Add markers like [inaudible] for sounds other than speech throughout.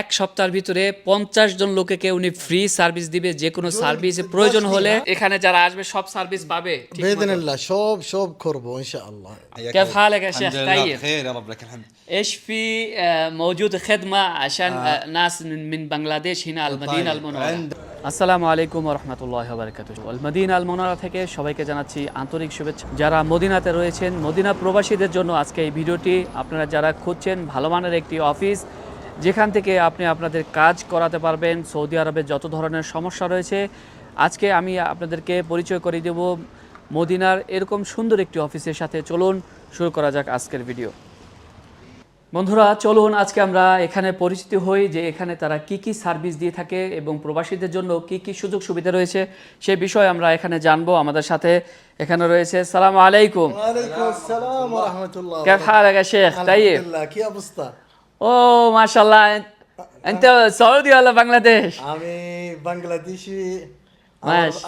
এক সপ্তাহের ভিতরে পঞ্চাশ জন লোকেকে উনি ফ্রি সার্ভিস দিবে যে কোনো সার্ভিস প্রয়োজন হলে এখানে যারা আসবে সব সার্ভিস পাবে ঠিক باذن মতো। الله شوب شوب كربو ان شاء الله حياك كيف الله. حالك يا شيخ؟ الحمد لله طيب. بخير يا رب لك الحمد ايش في آه، موجود خدمه عشان آه، ناس من من بنغلاديش هنا المدينه طيب. المنوره عند- আসসালামু আলাইকুম রহমতুল্লাহ বারকাত মদিনা আল মোনারা থেকে সবাইকে জানাচ্ছি আন্তরিক শুভেচ্ছা যারা মদিনাতে রয়েছেন মদিনা প্রবাসীদের জন্য আজকে এই ভিডিওটি আপনারা যারা খুঁজছেন ভালো মানের একটি অফিস যেখান থেকে আপনি আপনাদের কাজ করাতে পারবেন সৌদি আরবে যত ধরনের সমস্যা রয়েছে। আজকে আমি আপনাদেরকে পরিচয় করে দেব মদিনার এরকম সুন্দর একটি অফিসের সাথে। চলুন শুরু করা যাক আজকের ভিডিও। বন্ধুরা চলুন আজকে আমরা এখানে পরিচিত হই যে এখানে তারা কি কি সার্ভিস দিয়ে থাকে এবং প্রবাসীদের জন্য কি কি সুযোগ সুবিধা রয়েছে। সে বিষয়ে আমরা এখানে জানব আমাদের সাথে। এখানে রয়েছে সালাম আলাইকুম। আলাইকুম আসসালাম ওয়া কেমন আছেন শেখ? তাইয়্যিব? কি অবস্থা? ও মাশাল্লাহ তো সৌদি হলো বাংলাদেশ। আমি বাংলাদেশি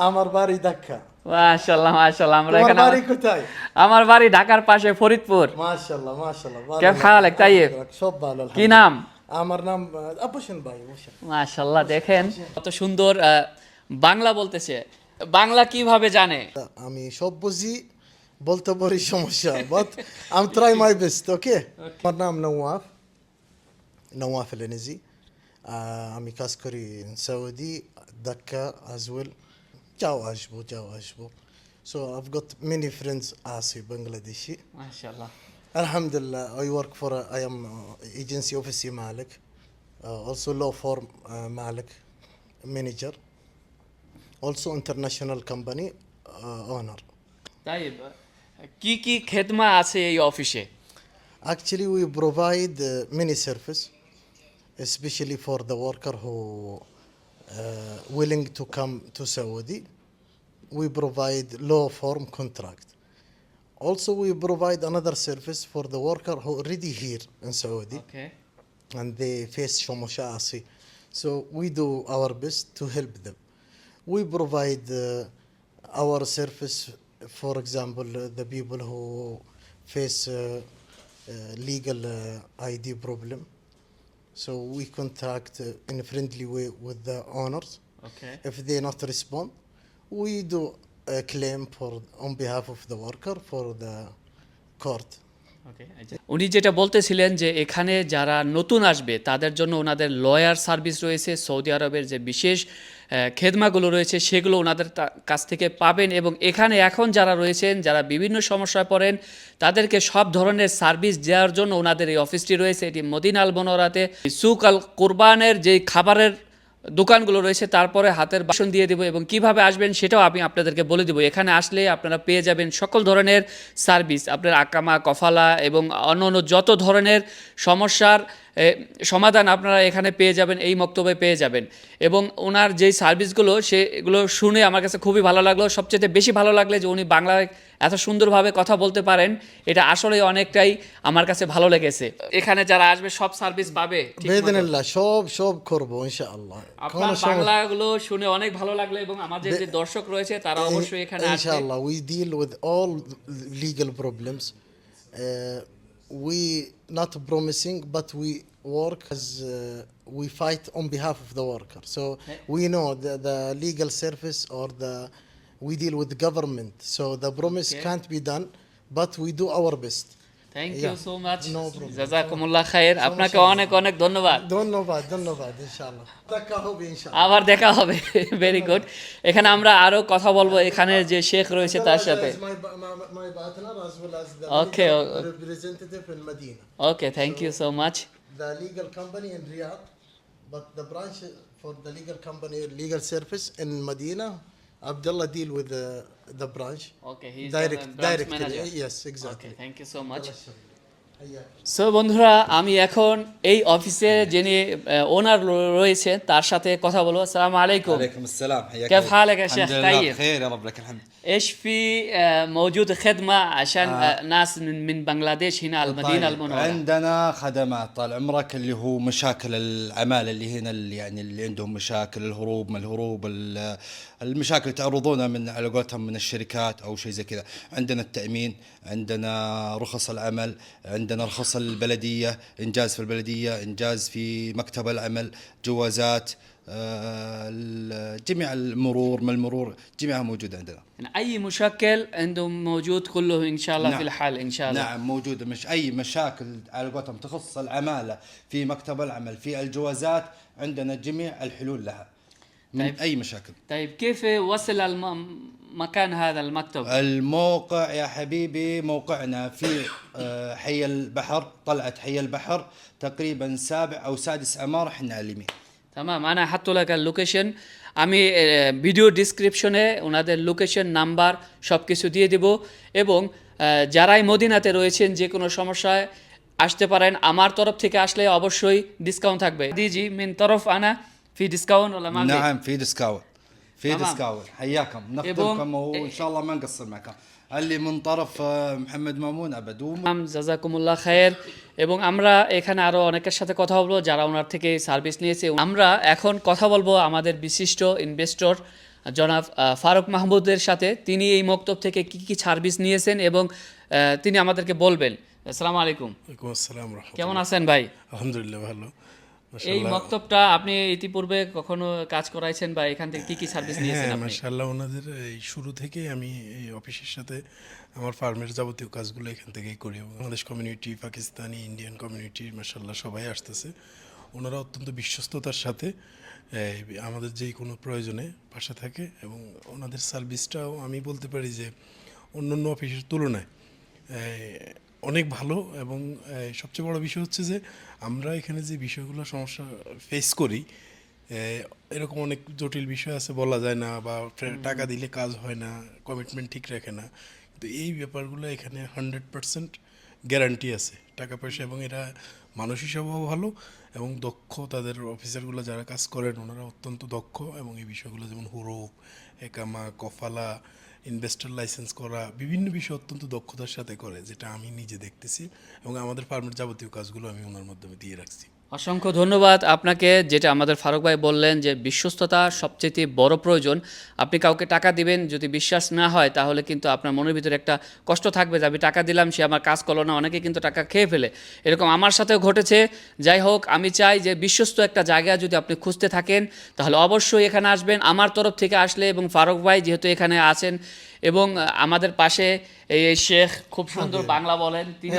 আমার বাড়ি ঢাকা। মাশাল্লাহ মাশাল্লাহ আমরা এখানে বাড়ি কোথায়? আমার বাড়ি ঢাকার পাশে ফরিদপুর। মাশাল্লাহ মাশাল্লাহ কে খাল তাইব সব ভালো কি নাম? আমার নাম আপুসেন ভাই মাশাল্লাহ দেখেন। কত সুন্দর বাংলা বলতেছে। বাংলা কীভাবে জানে? আমি সব বুঝি বলতে পারি সমস্যা but I try my best okay আমার নাম নওয়াফ নওয়াফ এলেনিজি আমি কাজ করি সৌদি ঢাকা as well যাও আসবো যাও আসবো so I've got many friends আসি বাংলাদেশি মাশাল্লাহ Alhamdulillah, I work for, a, I am uh, agency office Malik, uh, also law firm uh, Malik manager, also international company uh, owner. তাই কি কি খেদমা আছে এই অফিসে Actually, we provide uh, many service, especially for the worker who uh, willing to come to Saudi. We provide law form contract. Also, we provide another service for the worker who already here in Saudi, Okay. and they face shomoshaasi. So we do our best to help them. We provide uh, our service, for example, uh, the people who face uh, uh, legal uh, ID problem so we contact uh, in a friendly way with the owners. Okay if they not respond we do a claim for on behalf of the worker for the court উনি যেটা বলতেছিলেন যে এখানে যারা নতুন আসবে, তাদের জন্য ওনাদের লয়ার সার্ভিস রয়েছে, সৌদি আরবের যে বিশেষ খেদমাগুলো রয়েছে, সেগুলো ওনাদের কাছ থেকে পাবেন এবং এখানে এখন যারা রয়েছেন, যারা বিভিন্ন সমস্যায় পড়েন, তাদেরকে সব ধরনের সার্ভিস দেওয়ার জন্য ওনাদের এই অফিসটি রয়েছে। এটি মদিনাল বনরাতে সুক আল কোরবানের যে খাবারের দোকানগুলো রয়েছে, তারপরে হাতের বাসন দিয়ে দেবো এবং কীভাবে আসবেন সেটাও আমি আপনাদেরকে বলে দেবো। এখানে আসলে আপনারা পেয়ে যাবেন সকল ধরনের সার্ভিস, আপনার আকামা, কফালা এবং অন্য অন্য যত ধরনের সমস্যার সমাধান আপনারা এখানে পেয়ে যাবেন এই মক্তব্যে পেয়ে যাবেন। এবং ওনার যেই সার্ভিসগুলো সেগুলো শুনে আমার কাছে খুবই ভালো লাগল। সবচেয়ে বেশি ভালো লাগলে যে উনি বাংলায় এত সুন্দরভাবে কথা বলতে পারেন এটা আসলে অনেকটাই আমার কাছে ভালো লেগেছে। এখানে যারা আসবে সব সার্ভিস পাবে সব সব করব ইনশাআল্লাহ। বাংলাগুলো শুনে অনেক ভালো লাগল এবং আমাদের যে দর্শক রয়েছে তারা অবশ্যই এখানে ইনশাআল্লাহ we deal with all legal problems We not promising, but we work as uh, we fight on behalf of the worker. So we know the, the legal service or the we deal with government. So the promise Okay. can't be done, but we do our best. Thank you so much জাজাকুমুল্লাহ খায়ের আপনাকে অনেক অনেক ধন্যবাদ ধন্যবাদ ধন্যবাদ ইনশাল্লাহ আবার দেখা হবে ভেরি গুড এখানে আমরা আরও কথা বলব এখানে যে শেখ রয়েছে তার সাথে okay okay thank you so much the legal company in Riyadh but the branch for the legal company legal service in Medina Medina, Abdullah deal with the the branch. Okay he is direct, branch directly. Manager Yes, okay exactly. Thank you so much Yeah. So বন্ধুরা আমি এখন এই অফিসে যিনি ওনার রয়েছে তার সাথে কথা বলবো আসসালামু আলাইকুম عليكم السلام حياك كيف الله. حالك يا الحمد شيخ؟ لله طيب. بخير يا رب لك الحمد ايش في آه، موجود خدمه عشان آه. ناس من من بنغلاديش هنا المدينه طيب، المنوره عندنا خدمات طال عمرك اللي هو مشاكل العمالة اللي هنا اللي يعني اللي عندهم مشاكل الهروب من الهروب ال- المشاكل تعرضونها من على قولتهم من الشركات أو شيء زي كذا. عندنا التأمين عندنا رخص العمل عندنا رخص البلدية إنجاز في البلدية إنجاز في مكتب العمل جوازات آه، جميع المرور ما المرور جميعها موجوده عندنا. يعني أي مشكل عندهم موجود كله إن شاء الله نعم. في الحال إن شاء الله. نعم موجوده مش أي مشاكل على قولتهم تخص العمالة في مكتب العمل في الجوازات عندنا جميع الحلول لها. طيب. اي مشاكل طيب كيف وصل المكان هذا المكتب الموقع يا حبيبي موقعنا في آه، حي البحر طلعت حي البحر تقريبا سابع او سادس عماره احنا على اليمين তামাম আনা হাতুলাকার লোকেশন আমি ভিডিও ডিসক্রিপশনে ওনাদের লোকেশন নাম্বার সব কিছু দিয়ে দেব এবং আহ, যারাই মদিনাতে রয়েছেন যে কোনো সমস্যায় আসতে পারেন আমার তরফ থেকে আসলে অবশ্যই ডিসকাউন্ট থাকবে দিজি মিন তরফ আনা ফি ডিসকাউন্ট ওলা মাফি نعم في ديسكاونت في تمام. ديسكاونت حياكم نخدمكم وان شاء الله ما نقصر معكم اللي من طرف آه، محمد مامون ابد وم- নাম জাজাকুমুল্লাহ খায়ের এবং আমরা এখানে আরও অনেকের সাথে কথা বলবো যারা ওনার থেকে সার্ভিস নিয়েছে আমরা এখন কথা বলবো আমাদের বিশিষ্ট ইনভেস্টর জনাব আহ, ফারুক মাহমুদের সাথে তিনি এই মক্তব থেকে কি কি সার্ভিস নিয়েছেন এবং আহ, তিনি আমাদেরকে বলবেন আসসালামু আলাইকুম ওয়ালাইকুম আসসালাম রহমতুল্লাহ কেমন আছেন ভাই আলহামদুলিল্লাহ ভালো এই মক্তবটা আপনি ইতিপূর্বে কখনো কাজ করাইছেন বা এখান থেকে কি কি সার্ভিস নিয়েছেন হ্যাঁ আপনি? মাশাআল্লাহ ওনাদের এই শুরু থেকেই আমি এই অফিসের সাথে আমার ফার্মের যাবতীয় কাজগুলো এখান থেকেই করি। Bangladesh community Pakistani Indian community মাশাআল্লাহ সবাই আসতেছে। ওনারা অত্যন্ত বিশ্বস্ততার সাথে আমাদের যেই কোনো প্রয়োজনে পাশে থাকে এবং ওনাদের সার্ভিসটাও আমি বলতে পারি যে অন্য অন্য অফিসের তুলনায় অনেক ভালো এবং সবচেয়ে বড় বিষয় হচ্ছে যে আমরা এখানে যে বিষয়গুলো সমস্যা ফেস করি এরকম অনেক জটিল বিষয় আছে বলা যায় না বা টাকা দিলে কাজ হয় না কমিটমেন্ট ঠিক রাখে না। কিন্তু এই ব্যাপারগুলো এখানে হান্ড্রেড পার্সেন্ট গ্যারান্টি আছে। টাকা পয়সা এবং এরা মানুষ হিসাবেও ভালো এবং দক্ষ। তাদের অফিসারগুলো যারা কাজ করেন ওনারা অত্যন্ত দক্ষ এবং এই বিষয়গুলো যেমন হুরুপ একামা কফালা ইনভেস্টর লাইসেন্স করা, বিভিন্ন বিষয় অত্যন্ত দক্ষতার সাথে করে, যেটা আমি নিজে দেখতেছি এবং আমাদের ফার্মের যাবতীয় কাজগুলো আমি ওনার মাধ্যমে দিয়ে রাখছি। অসংখ্য ধন্যবাদ আপনাকে যেটা আমাদের ফারুক ভাই বললেন যে বিশ্বস্ততা সবচেয়ে বড় প্রয়োজন। আপনি কাউকে টাকা দিবেন যদি বিশ্বাস না হয় তাহলে কিন্তু আপনার মনের ভিতরে একটা কষ্ট থাকবে যে আমি টাকা দিলাম সে আমার কাজ করল না অনেকে কিন্তু টাকা খেয়ে ফেলে। এরকম আমার সাথেও ঘটেছে। যাই হোক আমি চাই যে বিশ্বস্ত একটা জায়গা যদি আপনি খুঁজতে থাকেন তাহলে অবশ্যই এখানে আসবেন। আমার তরফ থেকে আসলে এবং ফারুক ভাই যেহেতু এখানে আছেন এবং আমাদের পাশে এই শেখ খুব সুন্দর বাংলা বলেন তিনি।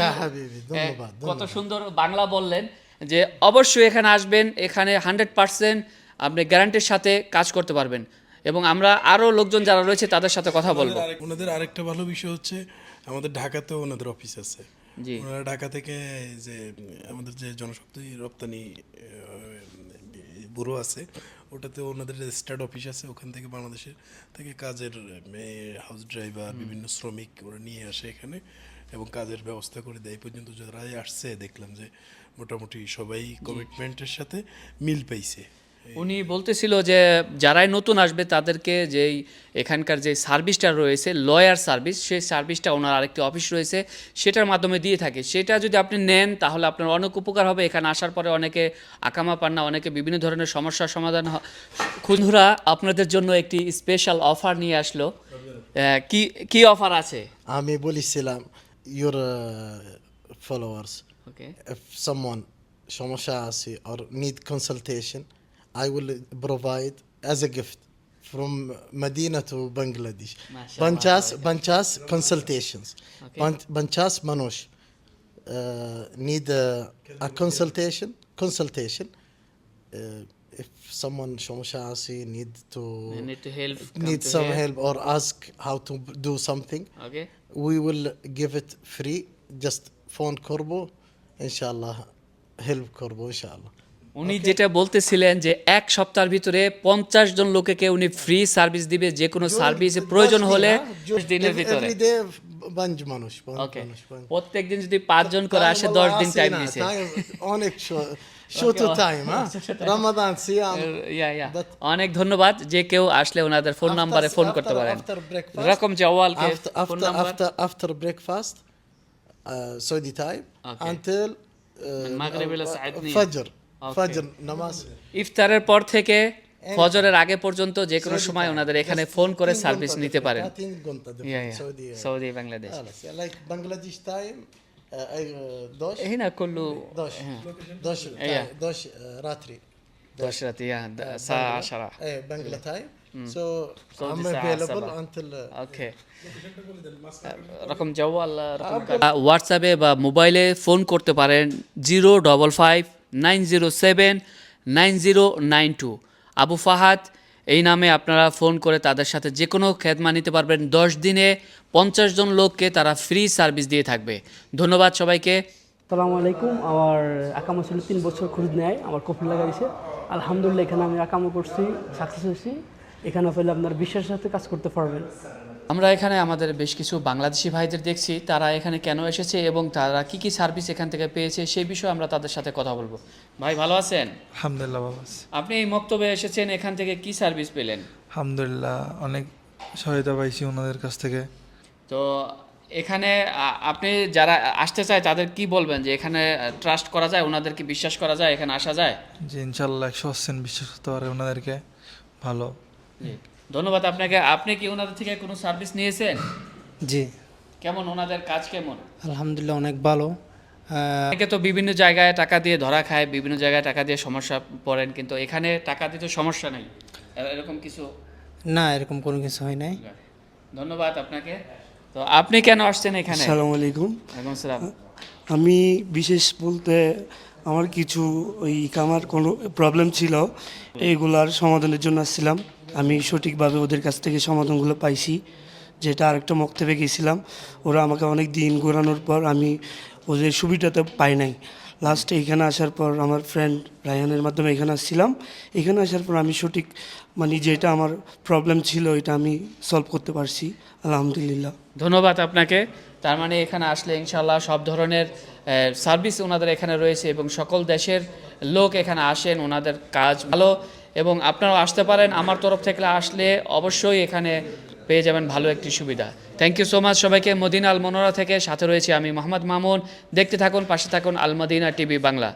হ্যাঁ, কত সুন্দর বাংলা বললেন। যে অবশ্যই এখানে আসবেন এখানে হান্ড্রেড পার্সেন্ট আপনি গ্যারান্টির সাথে কাজ করতে পারবেন। এবং আমরা আরও লোকজন যারা রয়েছে তাদের সাথে কথা বলব। ওনাদের আরেক- ওনাদের আরেকটা ভালো বিষয় হচ্ছে আমাদের ঢাকাতেও ওনাদের অফিস আছে। জি। ওনারা ঢাকা থেকে যে আমাদের যে জনশক্তি রপ্তানি ব্যুরো আছে ওটাতে ওনাদের রেজিস্টার্ড অফিস আছে ওখান থেকে বাংলাদেশের থেকে কাজের হাউস ড্রাইভার বিভিন্ন শ্রমিক ওরা নিয়ে আসে এখানে এবং কাজের ব্যবস্থা করে দেয়। এই পর্যন্ত যারাই আসছে দেখলাম যে মোটামুটি সবাই কমিটমেন্টের সাথে মিল পাইছে। উনি বলতেছিল যে যারাই নতুন আসবে তাদেরকে যেই এখানকার যে সার্ভিসটা রয়েছে লয়ার সার্ভিস সেই সার্ভিসটা ওনার আরেকটি অফিস রয়েছে সেটার মাধ্যমে দিয়ে থাকে। সেটা যদি আপনি নেন তাহলে আপনার অনেক উপকার হবে। এখানে আসার পরে অনেকে আকামা পান না অনেকে বিভিন্ন ধরনের সমস্যার সমাধান বন্ধুরা আপনাদের জন্য একটি স্পেশাল অফার নিয়ে আসলো। কি কি অফার আছে? আমি বলেছিলাম your uh, Okay. If someone shomashasi or need consultation, I will provide as a gift from Medina to Bangladesh. Banchas, consultations. Okay. Banchas manush uh, need a, a consultation. Consultation. Uh, if someone Shomshasi need to they need to help need some help or ask how to do something, okay, we will give it free. Just phone Corbo ইনশাআল্লাহ help করব ইনশাআল্লাহ। উনি যেটা বলতেছিলেন যে এক সপ্তাহের ভিতরে পঞ্চাশ জন লোকেকে উনি ফ্রি সার্ভিস দিবে যে কোনো সার্ভিস প্রয়োজন হলে দিনের ভিতরে। পাঁচ মানুষ প্রত্যেক দিন যদি পাঁচজন করে আসে দশ দিন টাইম না, দিছে [laughs] time [laughs] অনেক অনেক ধন্যবাদ যে কেউ আসলে ওনাদের ফোন নাম্বারে ফোন করতে পারেন। রকম জওয়ালকে after phone after number after after breakfast uh, Saudi time Okay. until من مغرب إلى ساعة اثنين. فجر Okay. فجر নামাজ ইফতারের পর থেকে ফজরের আগে পর্যন্ত যে কোনো সময় ওনাদের এখানে ফোন করে সার্ভিস নিতে পারেন তিন ঘন্টা ইয়া difference, ইয়া Saudi Saudi Bangladesh خلاص like Bangladesh time أي آه، دوش هنا كله دوش دوش إيه. دوش آه، راتري দশ রাতে yeah, the- الساعة 10 ايه بنجلا تايم রকম জওয়াল হোয়াটসঅ্যাপে বা মোবাইলে ফোন করতে পারেন zero double five nine zero seven nine zero nine two Abu Fahad এই নামে আপনারা ফোন করে তাদের সাথে যে কোনো খেদমা নিতে পারবেন। দশ দিনে পঞ্চাশ জন লোককে তারা ফ্রি সার্ভিস দিয়ে থাকবে। ধন্যবাদ সবাইকে। সালামু আলাইকুম। আমার আকামা ছিল তিন বছর খুঁজ নেয় আমার কফিল লাগাইছে। আলহামদুলিল্লাহ এখানে আমি একামো করছি সাকসেস হয়েছি। এখানে পেলে আপনার বিশ্বাসের সাথে কাজ করতে পারবেন। আমরা এখানে আমাদের বেশ কিছু বাংলাদেশি ভাইদের দেখছি তারা এখানে কেন এসেছে এবং তারা কি কি সার্ভিস এখান থেকে পেয়েছে সেই বিষয়ে আমরা তাদের সাথে কথা বলব। ভাই ভালো আছেন? আলহামদুলিল্লাহ বাবা আপনি এই মক্তবে এসেছেন এখান থেকে কি সার্ভিস পেলেন? আলহামদুলিল্লাহ অনেক সহায়তা পাইছি ওনাদের কাছ থেকে। তো এখানে আপনি যারা আসতে চায় তাদের কি বলবেন যে এখানে ট্রাস্ট করা যায় ওনাদেরকে বিশ্বাস করা যায় এখানে আসা যায়? যে ইনশাল্লাহ একশো পার্সেন্ট বিশ্বাস করতে পারে ওনাদেরকে। ভালো। জি। ধন্যবাদ আপনাকে। আপনি কি ওনাদের থেকে কোনো সার্ভিস নিয়েছেন? জি। কেমন? ওনাদের কাজ কেমন? আলহামদুলিল্লাহ অনেক ভালো। অনেকে তো বিভিন্ন জায়গায় টাকা দিয়ে ধরা খায় বিভিন্ন জায়গায় টাকা দিয়ে সমস্যা পড়েন কিন্তু এখানে টাকা দিতে সমস্যা নেই। এরকম কিছু? না এরকম কোনো কিছু হয় নাই। ধন্যবাদ আপনাকে। তো আপনি কেন আসছেন এখানে? আসসালামু আলাইকুম। আসসালাম। আমি বিশেষ বলতে আমার কিছু ওই কামার কোনো প্রবলেম ছিল এইগুলার সমাধানের জন্য আসছিলাম। আমি সঠিকভাবে ওদের কাছ থেকে সমাধানগুলো পাইছি। যেটা আরেকটা মক্তবে গেছিলাম, ওরা আমাকে অনেক দিন ঘোরানোর পর আমি ওদের সুবিধাটা পাই নাই। লাস্টে এখানে আসার পর আমার ফ্রেন্ড রায়হানের মাধ্যমে এখানে আসছিলাম। এখানে আসার পর আমি সঠিক মানে যেটা আমার প্রবলেম ছিল, এটা আমি সলভ করতে পারছি, আলহামদুলিল্লাহ। ধন্যবাদ আপনাকে। তার মানে এখানে আসলে ইনশাল্লাহ সব ধরনের সার্ভিস ওনাদের এখানে রয়েছে এবং সকল দেশের লোক এখানে আসেন, ওনাদের কাজ ভালো। এবং আপনারাও আসতে পারেন। আমার তরফ থেকে আসলে অবশ্যই এখানে পেয়ে যাবেন ভালো একটি সুবিধা। থ্যাংক ইউ সো মাচ সবাইকে। মদিনা আল মনোরা থেকে সাথে রয়েছে আমি মোহাম্মদ মামুন। দেখতে থাকুন, পাশে থাকুন আলমদিনা টিভি বাংলা।